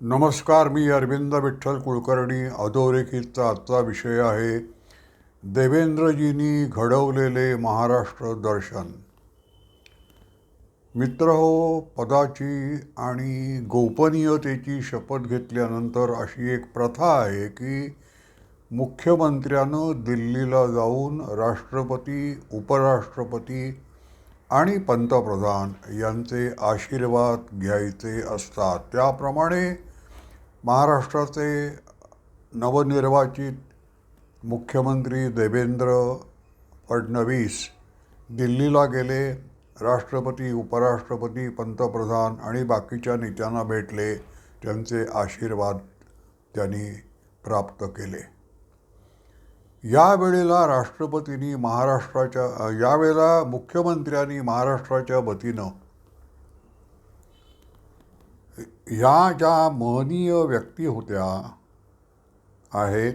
नमस्कार मी अरविंद विठ्ठल कुलकर्णी. अधोरेखितचा आजचा विषय आहे देवेंद्रजींनी घडवलेले महाराष्ट्र दर्शन. मित्र हो पदाची आणि गोपनीयतेची शपथ घेतल्यानंतर अशी एक प्रथा आहे की मुख्यमंत्र्यानं दिल्लीला जाऊन राष्ट्रपती उपराष्ट्रपती आणि पंतप्रधान यांचे आशीर्वाद घ्यायचे असतात. त्याप्रमाणे महाराष्ट्राचे नवनिर्वाचित मुख्यमंत्री देवेंद्र फडणवीस दिल्लीला गेले राष्ट्रपती उपराष्ट्रपती पंतप्रधान आणि बाकीच्या नेत्यांना भेटले त्यांचे आशीर्वाद त्यांनी प्राप्त केले. यावेळेला राष्ट्रपतींनी महाराष्ट्राच्या यावेळेला मुख्यमंत्र्यांनी महाराष्ट्राच्या वतीनं ह्या ज्या महनीय व्यक्ती होत्या आहेत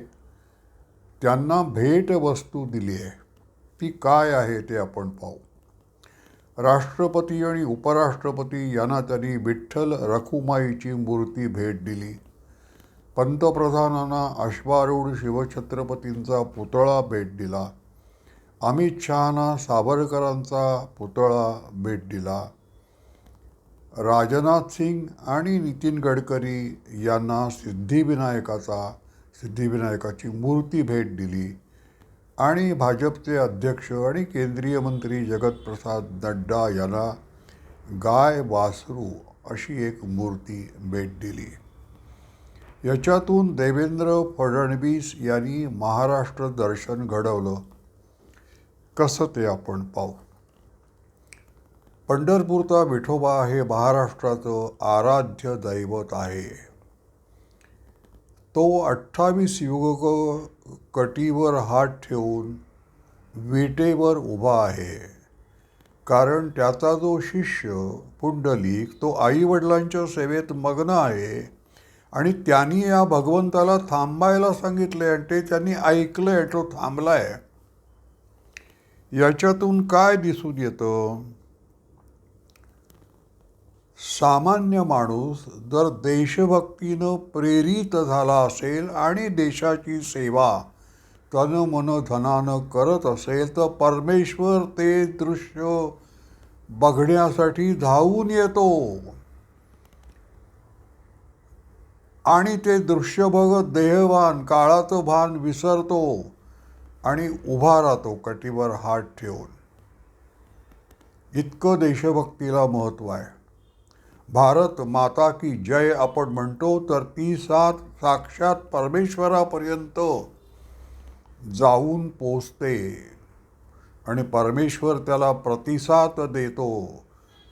त्यांना भेटवस्तू दिली आहे. ती काय आहे ते आपण पाहू. राष्ट्रपती आणि उपराष्ट्रपती यांना त्यांनी विठ्ठल रखुमाईची मूर्ती भेट दिली. पंतप्रधानांना अश्वारूढ शिवछत्रपतींचा पुतळा भेट दिला. अमित शहाना सावरकरांचा पुतळा भेट दिला. राजनाथ सिंग आणि नितीन गडकरी यांना सिद्धिविनायकाचा सिद्धिविनायकाची मूर्ती भेट दिली आणि भाजपचे अध्यक्ष आणि केंद्रीय मंत्री जगतप्रसाद नड्डा यांना गाय वासरू अशी एक मूर्ती भेट दिली. याच्यातून देवेंद्र फडणवीस यांनी महाराष्ट्र दर्शन घडवलं. कसं ते आपण पाहू? पंढरपूरचा विठोबा हे महाराष्ट्राचं आराध्य दैवत आहे. तो अठ्ठावीस युग कटीवर हात ठेवून विटेवर उभा आहे. कारण त्याचा जो शिष्य पुंडलिक तो आईवडिलांच्या सेवेत मग्न आहे आणि त्यांनी या भगवंताला थांबायला सांगितले आणि ते त्यांनी ऐकलंय तो थांबलाय. याच्यातून काय दिसून येतं? सामान्य माणूस जर देशभक्तीनं प्रेरित झाला असेल आणि देशाची सेवा तन मन धनानं करत असेल तर परमेश्वर ते दृश्य बघण्यासाठी धावून येतो. आणि ते दृश्य बघत देहवान काळाचं भान विसरतो आणि उभा राहतो कटीवर हात ठेवून. इतकं देशभक्तीला महत्त्व आहे. भारत माता की जय आपण म्हणतो तर ती साथ साक्षात परमेश्वरापर्यंत जाऊन पोचते. आणि परमेश्वर त्याला प्रतिसाद देतो.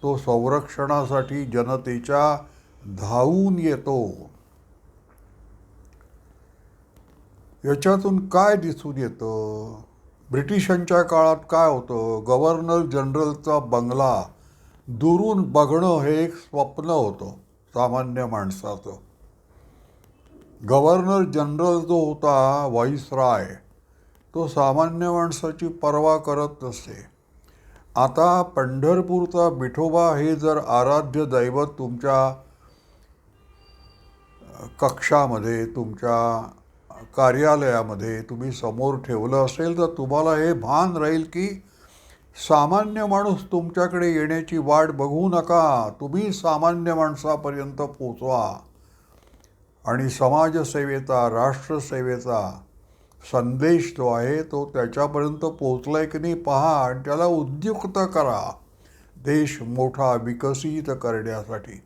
तो संरक्षणासाठी जनतेच्या धावून येतो. याच्यातून काय दिसून येतं? ब्रिटिशांच्या काळात काय होतं? गव्हर्नर जनरलचा बंगला दुरून बघणं हे एक स्वप्न होतं सामान्य माणसाचं. गव्हर्नर जनरल जो होता व्हाईसराय तो सामान्य माणसाची पर्वा करत नसे. आता पंढरपूरचा विठोबा हे जर आराध्य दैवत तुमच्या कक्षामध्ये तुमच्या कार्यालयामध्ये तुम्ही समोर ठेवलं असेल तर तुम्हाला हे भान राहील की सामान्य माणूस तुमच्याकडे येण्याची वाट बघू नका. तुम्ही सामान्य माणसापर्यंत पोचवा. आणि समाजसेवेचा राष्ट्रसेवेचा संदेश जो आहे तो त्याच्यापर्यंत पोचलाय की नाही पहा आणि त्याला उद्युक्त करा. देश मोठा विकसित करण्यासाठी.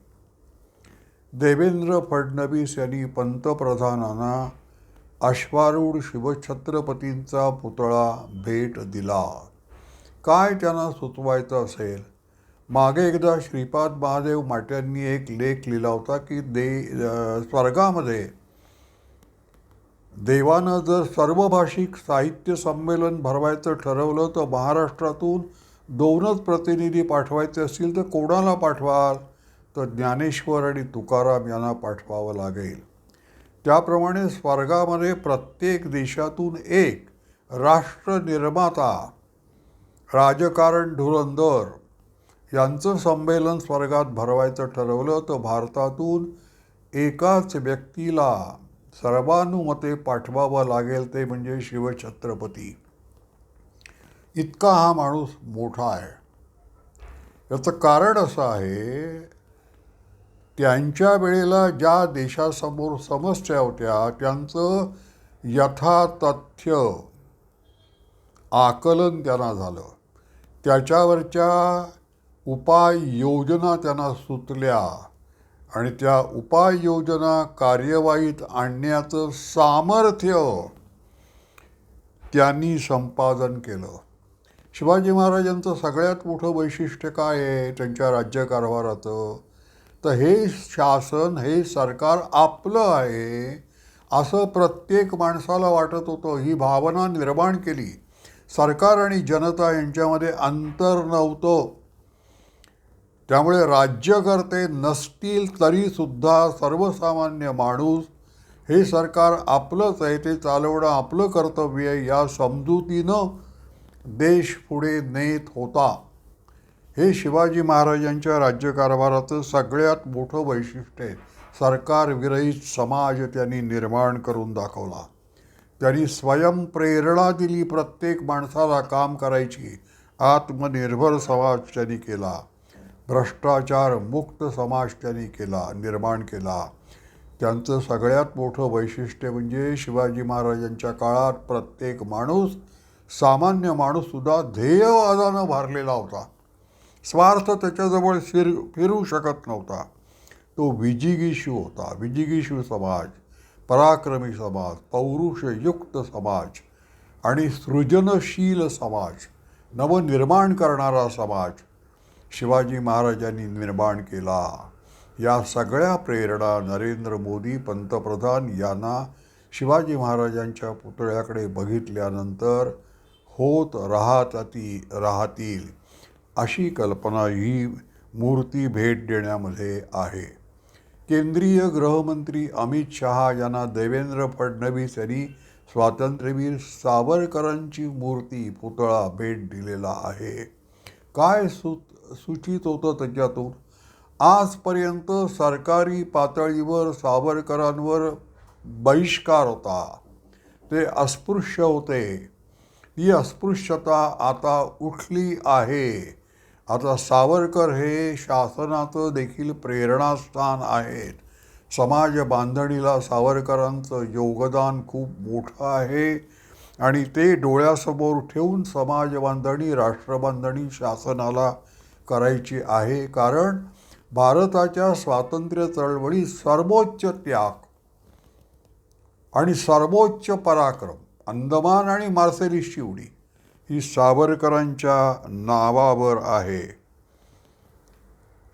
देवेंद्र फडणवीस यांनी पंतप्रधानांना अश्वारूढ शिवछत्रपतींचा पुतळा भेट दिला. काय त्यांना सुचवायचं असेल? मागे एकदा श्रीपाद महादेव माट्यांनी एक लेख लिहिला होता की दे स्वर्गामध्ये देवानं जर सर्वभाषिक साहित्य संमेलन भरवायचं ठरवलं तर महाराष्ट्रातून दोनच प्रतिनिधी पाठवायचे असतील तर कोणाला पाठवाल? तर ज्ञानेश्वर आणि तुकाराम यांना पाठवावं लागेल. त्याप्रमाणे स्वर्गामध्ये प्रत्येक देशातून एक राष्ट्रनिर्माता राजकारण धुरंदर यांचं संमेलन स्वर्गात भरवायचं ठरवलं तर भारतातून एकाच व्यक्तीला सर्वानुमते पाठवावं लागेल ते म्हणजे शिवछत्रपती. इतका हा माणूस मोठा आहे. याचं कारण असं आहे त्यांच्या वेळेला ज्या देशासमोर समस्या होत्या त्यांचं यथातथ्य आकलन त्यांना झालं. त्याच्यावरच्या उपाययोजना त्यांना सुचल्या आणि त्या उपाययोजना कार्यवाहीत आणण्याचं सामर्थ्य त्यांनी संपादन केलं. शिवाजी महाराजांचं सगळ्यात मोठं वैशिष्ट्य काय आहे? त्यांच्या राज्यकारभाराचं. तर हे शासन हे सरकार आपलं आहे असं प्रत्येक माणसाला वाटत होतं. ही भावना निर्माण केली. सरकार आणि जनता यांच्यामध्ये अंतर नव्हतं. त्यामुळे राज्यकर्ते नसतील तरीसुद्धा सर्वसामान्य माणूस हे सरकार आपलंच आहे ते चालवणं आपलं कर्तव्य आहे या समजुतीनं देश पुढे नेत होता. हे शिवाजी महाराजांच्या राज्यकारभाराचं सगळ्यात मोठं वैशिष्ट्य आहे. सरकारविरहित समाज त्यांनी निर्माण करून दाखवला. त्यांनी स्वयंप्रेरणा दिली प्रत्येक माणसाला काम करायची. आत्मनिर्भर समाज त्यांनी केला. भ्रष्टाचार मुक्त समाज त्यांनी केला निर्माण केला. त्यांचं सगळ्यात मोठं वैशिष्ट्य म्हणजे शिवाजी महाराजांच्या काळात प्रत्येक माणूस सामान्य माणूससुद्धा ध्येयवादानं भारलेला होता. स्वार्थ त्याच्याजवळ फिर फिरू शकत नव्हता. तो विजिगीशू होता विजिगीशू समाज. पराक्रमी समाज पौरुषयुक्त समाज आणि सृजनशील समाज नवनिर्माण करणारा समाज शिवाजी महाराजांनी निर्माण केला. या सगळ्या प्रेरणा नरेंद्र मोदी पंतप्रधान यांना शिवाजी महाराजांच्या पुतळ्याकडे बघितल्यानंतर होत राहताती राहतील अशी कल्पना ही मूर्ती भेट देण्यामध्ये आहे. केंद्रीय गृहमंत्री अमित शहा यांना देवेंद्र फडणवीस यांनी स्वातंत्र्यवीर सावरकरांची मूर्ती पुतळा भेट दिलेला आहे. काय सु सूचित होतं त्याच्यातून? आजपर्यंत सरकारी पातळीवर सावरकरांवर बहिष्कार होता. ते अस्पृश्य होते. ही अस्पृश्यता आता उठली आहे. आता सावरकर हे शासनाचं देखील प्रेरणास्थान आहेत. समाज बांधणीला सावरकरांचं योगदान खूप मोठं आहे आणि ते डोळ्यासमोर ठेवून समाज बांधणी राष्ट्रबांधणी शासनाला करायची आहे. कारण भारताच्या स्वातंत्र्य चळवळीत सर्वोच्च त्याग आणि सर्वोच्च पराक्रम अंदमान आणि मार्सेली शिवडी ही सावरकरांच्या नावावर आहे.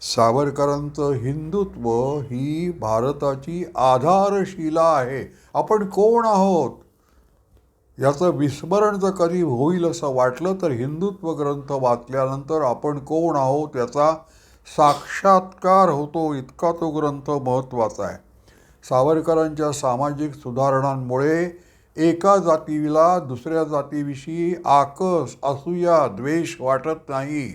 सावरकरांचं हिंदुत्व ही भारताची आधारशिला आहे. आपण कोण आहोत? याचं विस्मरण जर कधी होईल असं वाटलं तर हिंदुत्व ग्रंथ वाचल्यानंतर आपण कोण आहोत याचा साक्षात्कार होतो. इतका तो ग्रंथ महत्त्वाचा आहे. सावरकरांच्या सामाजिक सुधारणांमुळे एका जातीला दुसऱ्या जातीविषयी आकस असूया द्वेष वाटत नाही.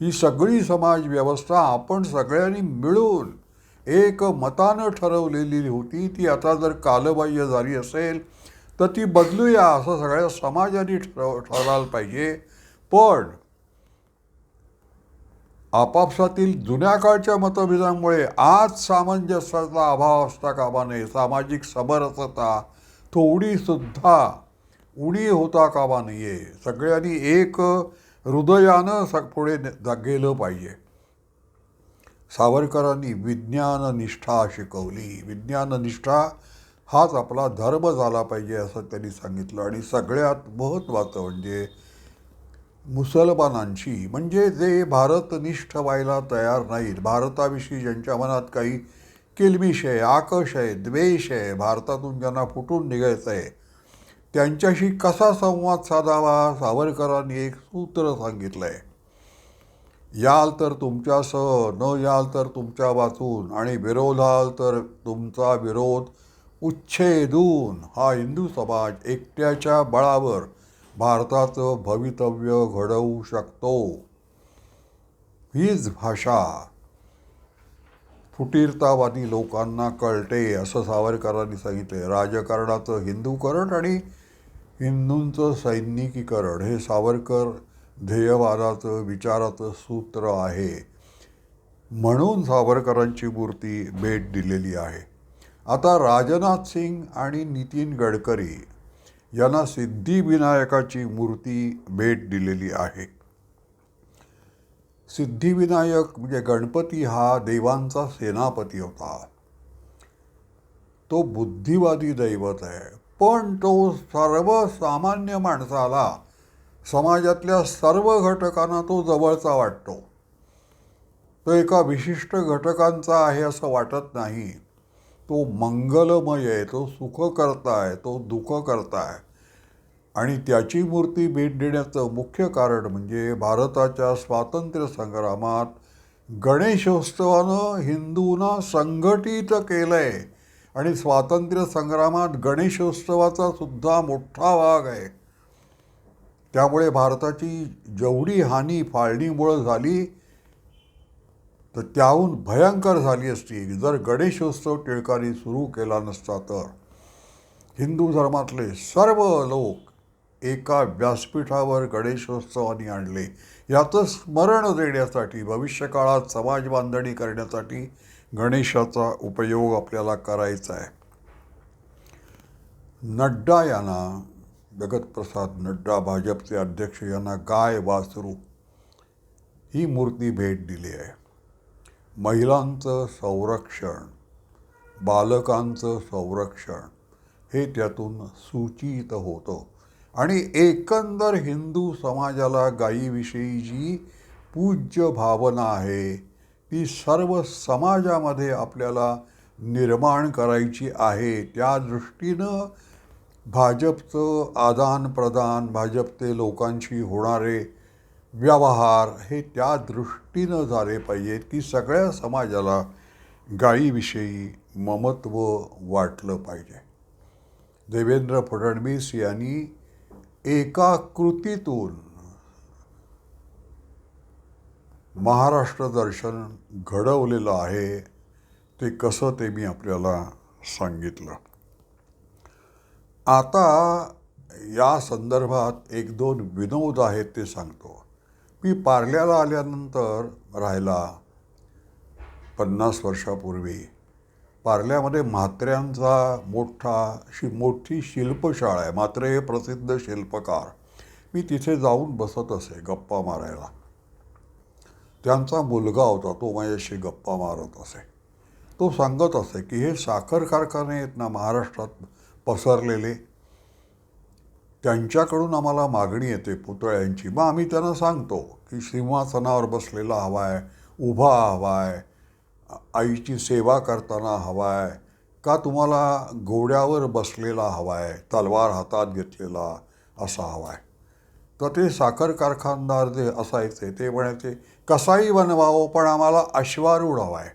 ही सगळी समाज व्यवस्था आपण सगळ्यांनी मिळून एक मतानं ठरवलेली होती. ती आता जर कालबाह्य झाली असेल तर ती बदलूया असं सगळ्या समाजाने ठरव ठरवायला पाहिजे. पण आपापसातील जुन्या काळच्या मतभेदांमुळे आज सामंजस्याचा अभाव असता कामा नये. सामाजिक समरसता थोडीसुद्धा उणी होता कामा नये. सगळ्यांनी एक हृदयानं स पुढे गेलं पाहिजे. सावरकरांनी विज्ञाननिष्ठा शिकवली. विज्ञाननिष्ठा हाच आपला धर्म झाला पाहिजे असं त्यांनी सांगितलं. आणि सगळ्यात महत्त्वाचं म्हणजे मुसलमानांशी म्हणजे जे भारतनिष्ठ व्हायला तयार नाहीत भारताविषयी ज्यांच्या मनात काही किलबिश आहे आकश आहे द्वेष आहे भारतातून ज्यांना फुटून निघायचं आहे त्यांच्याशी कसा संवाद साधावा सावरकरांनी एक सूत्र सांगितलं आहे याल तर तुमच्यासह न याल तर तुमच्या वाचून आणि विरोधाल तर तुमचा विरोध उच्छेदून. हा हिंदू समाज एकट्याच्या बळावर भारताचं भवितव्य घडवू शकतो. हीच भाषा फुटीरतावादी लोकांना कळते असं सावरकरांनी सांगितले राजकारणाचं हिंदूकरण आणि हिंदूंचं सैनिकीकरण हे सावरकर ध्येयवादाचं विचाराचं सूत्र आहे. म्हणून सावरकरांची मूर्ती भेट दिलेली आहे. आता राजनाथ सिंग आणि नितीन गडकरी यांना सिद्धिविनायकाची मूर्ती भेट दिलेली आहे. सिद्धिविनायक म्हणजे गणपती हा देवांचा सेनापती होता. तो बुद्धिवादी दैवत आहे. पण तो सर्वसामान्य माणसाला समाजातल्या सर्व घटकांना तो जवळचा वाटतो. तो एका विशिष्ट घटकांचा आहे असं वाटत नाही. तो मंगलमय आहे तो सुख करताय तो दुःख करताय आणि त्याची मूर्ती भेट देण्याचं मुख्य कारण म्हणजे भारताच्या स्वातंत्र्य संग्रामात गणेशोत्सवानं हिंदूंना संघटित केलं आहे आणि स्वातंत्र्य संग्रामात गणेशोत्सवाचा सुद्धा मोठा भाग आहे. त्यामुळे भारताची जेवढी हानी फाळणीमुळं झाली तर त्याहून भयंकर झाली असती. जर गणेशोत्सव टिळकांनी सुरू केला नसता तर. हिंदू धर्मातले सर्व लोक एका व्यासपीठावर गणेशोत्सवाने आणले. याचं स्मरण देण्यासाठी भविष्यकाळात समाज बांधणी करण्यासाठी गणेशाचा उपयोग आपल्याला करायचा आहे. नड्डा यांना जगतप्रसाद नड्डा भाजपचे अध्यक्ष यांना गाय वासरू ही मूर्ती भेट दिली आहे. महिलांचं संरक्षण बालकांचं संरक्षण हे त्यातून सूचित होतं. आणि एकंदर हिंदू समाजाला गायीविषयी जी पूज्य भावना आहे. ती सर्व समाजामध्ये आपल्याला निर्माण करायची आहे. त्या दृष्टीनं भाजपचं आदानप्रदान भाजपचे लोकांशी होणारे व्यवहार हे त्या दृष्टीनं झाले पाहिजेत की सगळ्या समाजाला गायीविषयी ममत्व वाटलं पाहिजे. देवेंद्र फडणवीस यांनी एका कृतीतून महाराष्ट्र दर्शन घडवलेलं आहे ते कसं ते मी आपल्याला सांगितलं. आता या संदर्भात एक दोन विनोद आहेत ते सांगतो. मी पार्ल्याला आल्यानंतर राहिला पन्नास वर्षापूर्वी पार्ल्यामध्ये म्हात्र्यांचा मोठा अशी मोठी शिल्पशाळा आहे. म्हात्रे हे प्रसिद्ध शिल्पकार. मी तिथे जाऊन बसत असे गप्पा मारायला. त्यांचा मुलगा होता तो माझ्याशी गप्पा मारत असे. तो सांगत असे की हे साखर कारखाने आहेत ना महाराष्ट्रात पसरलेले. त्यांच्याकडून आम्हाला मागणी येते पुतळ्यांची. मग आम्ही त्यांना सांगतो की सिंहासनावर बसलेला हवा आहे उभा हवा आहे. आईची सेवा करताना हवा आहे का तुम्हाला घोड्यावर बसलेला हवा आहे तलवार हातात घेतलेला असा हवा आहे तर ते साखर कारखानदार जे असायचे ते म्हणायचे कसाही बनवावं पण आम्हाला अश्वारूढ हवा आहे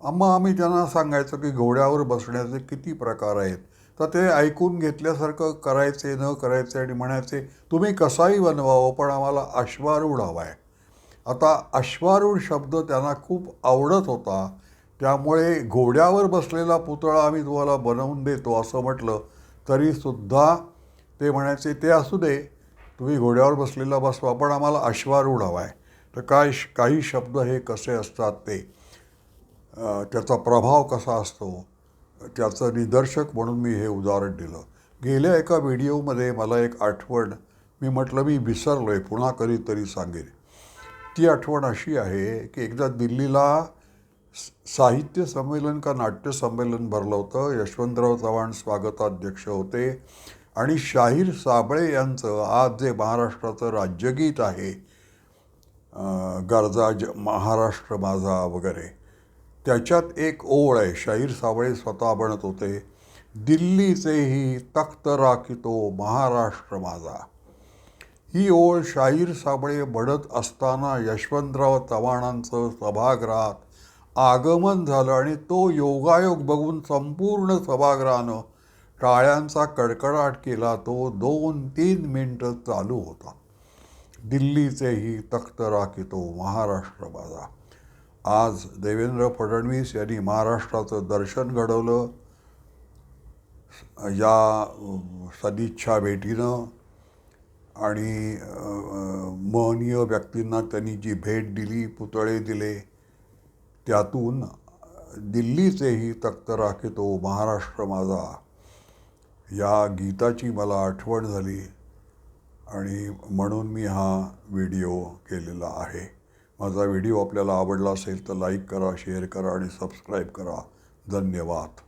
मग आम्ही त्यांना सांगायचं की घोड्यावर बसण्याचे किती प्रकार आहेत. तर ते ऐकून घेतल्यासारखं करायचे न करायचे आणि म्हणायचे तुम्ही कसाही बनवावं पण आम्हाला अश्वारूढ हवा आहे आता अश्वारूढ शब्द त्यांना खूप आवडत होता. त्यामुळे घोड्यावर बसलेला पुतळा आम्ही तुम्हाला बनवून देतो असं म्हटलं तरीसुद्धा ते म्हणायचे ते असू दे तुम्ही घोड्यावर बसलेला बसवा पण आम्हाला अश्वारूढ हवा आहे तर काय काही शब्द हे कसे असतात ते त्याचा प्रभाव कसा असतो त्याचं निदर्शक म्हणून मी हे उदाहरण दिलं. गेल्या एका व्हिडिओमध्ये मला एक आठवण मी म्हटलं मी विसरलो आहे पुन्हा कधीतरी सांगेन. ती आठवण अशी आहे की एकदा दिल्लीला साहित्य संमेलन का नाट्य संमेलन भरलं होतं. यशवंतराव चव्हाण स्वागताध्यक्ष होते. आणि शाहीर साबळे यांचं आज जे महाराष्ट्राचं राज्यगीत आहे गरजा ज महाराष्ट्र माझा वगैरे त्याच्यात एक ओळ आहे. शाहीर साबळे स्वतः बनत होते दिल्लीचेही तख्त राखितो महाराष्ट्र माझा. ही ओळ शाहीर साबळे बढत असताना यशवंतराव चव्हाणांचं सभागृहात आगमन झालं आणि तो योगायोग बघून संपूर्ण सभागृहानं टाळ्यांचा कडकडाट केला. तो दोन तीन मिनटं चालू होता. दिल्लीचेही तख्त राखितो महाराष्ट्र माझा. आज देवेंद्र फडणवीस यांनी महाराष्ट्राचं दर्शन घडवलं. या सदिच्छा भेटीनं आणि महनीय व्यक्तींना त्यांनी जी भेट दिली पुतळे दिले त्यातून दिल्लीचेही तख्त राखे तो महाराष्ट्र माझा या गीताची मला आठवण झाली आणि म्हणून मी हा व्हिडिओ केलेला आहे. माझा व्हिडिओ आपल्याला आवडला असेल तर लाईक करा शेअर करा आणि सबस्क्राईब करा. धन्यवाद.